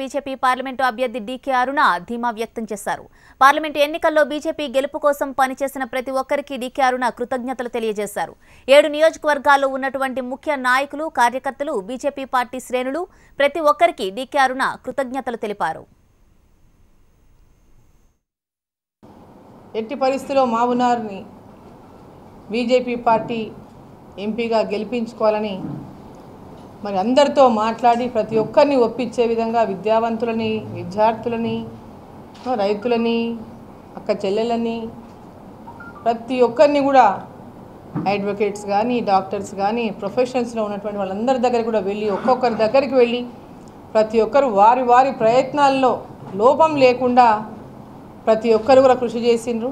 BJP parliament అభ్యర్థి DK Aruna ధీమా వ్యక్తం చేశారు. పార్లమెంటు ఎన్నికల్లో బీజేపీ గెలుపు కోసం పనిచేసిన ప్రతి ఒక్కరికి డీకే అరుణ కృతజ్ఞతలు తెలియజేశారు. ఏడు నియోజకవర్గాల్లో ఉన్నటువంటి ముఖ్య నాయకులు కార్యకర్తలు బీజేపీ పార్టీ శ్రేణులు ప్రతి ఒక్కరికి డీకే అరుణ కృతజ్ఞతలు తెలిపారు. ఎట్టి పరిస్థితిలో మావునార్ని బీజేపీ పార్టీ ఎంపీగా గెలిపించుకోవాలని మరి అందరితో మాట్లాడి ప్రతి ఒక్కరిని ఒప్పించే విధంగా విద్యావంతులని విద్యార్థులని రైతులని అక్క చెల్లెలని ప్రతి ఒక్కరిని కూడా అడ్వకేట్స్ కానీ డాక్టర్స్ కానీ ప్రొఫెషన్స్లో ఉన్నటువంటి వాళ్ళందరి దగ్గర కూడా వెళ్ళి ఒక్కొక్కరి దగ్గరికి వెళ్ళి ప్రతి ఒక్కరు వారి వారి ప్రయత్నాల్లో లోపం లేకుండా ప్రతి ఒక్కరు కూడా కృషి చేసిండ్రు.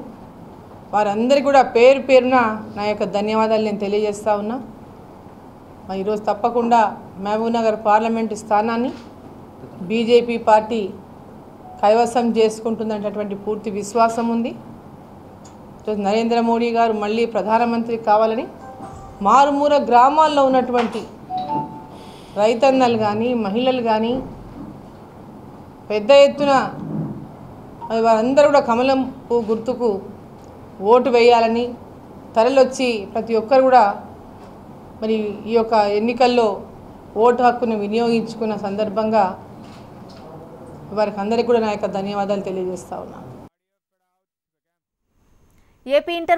వారందరికీ కూడా పేరు పేరున నా యొక్క ధన్యవాదాలు నేను తెలియజేస్తా ఉన్నా. ఈరోజు తప్పకుండా మహబూబ్నగర్ పార్లమెంటు స్థానాన్ని బీజేపీ పార్టీ కైవసం చేసుకుంటుందనేటటువంటి పూర్తి విశ్వాసం ఉంది. నరేంద్ర మోడీ గారు మళ్ళీ ప్రధానమంత్రి కావాలని మారుమూల గ్రామాల్లో ఉన్నటువంటి రైతన్నలు కానీ మహిళలు కానీ పెద్ద ఎత్తున వారందరూ కూడా కమలం పువ్వు గుర్తుకు ఓటు వేయాలని తరలొచ్చి ప్రతి ఒక్కరు కూడా మరి ఈ యొక్క ఎన్నికల్లో ఓటు హక్కును వినియోగించుకున్న సందర్భంగా వారికి అందరికీ కూడా నా యొక్క ధన్యవాదాలు తెలియజేస్తా ఉన్నాను ఏపీ ఇంటర్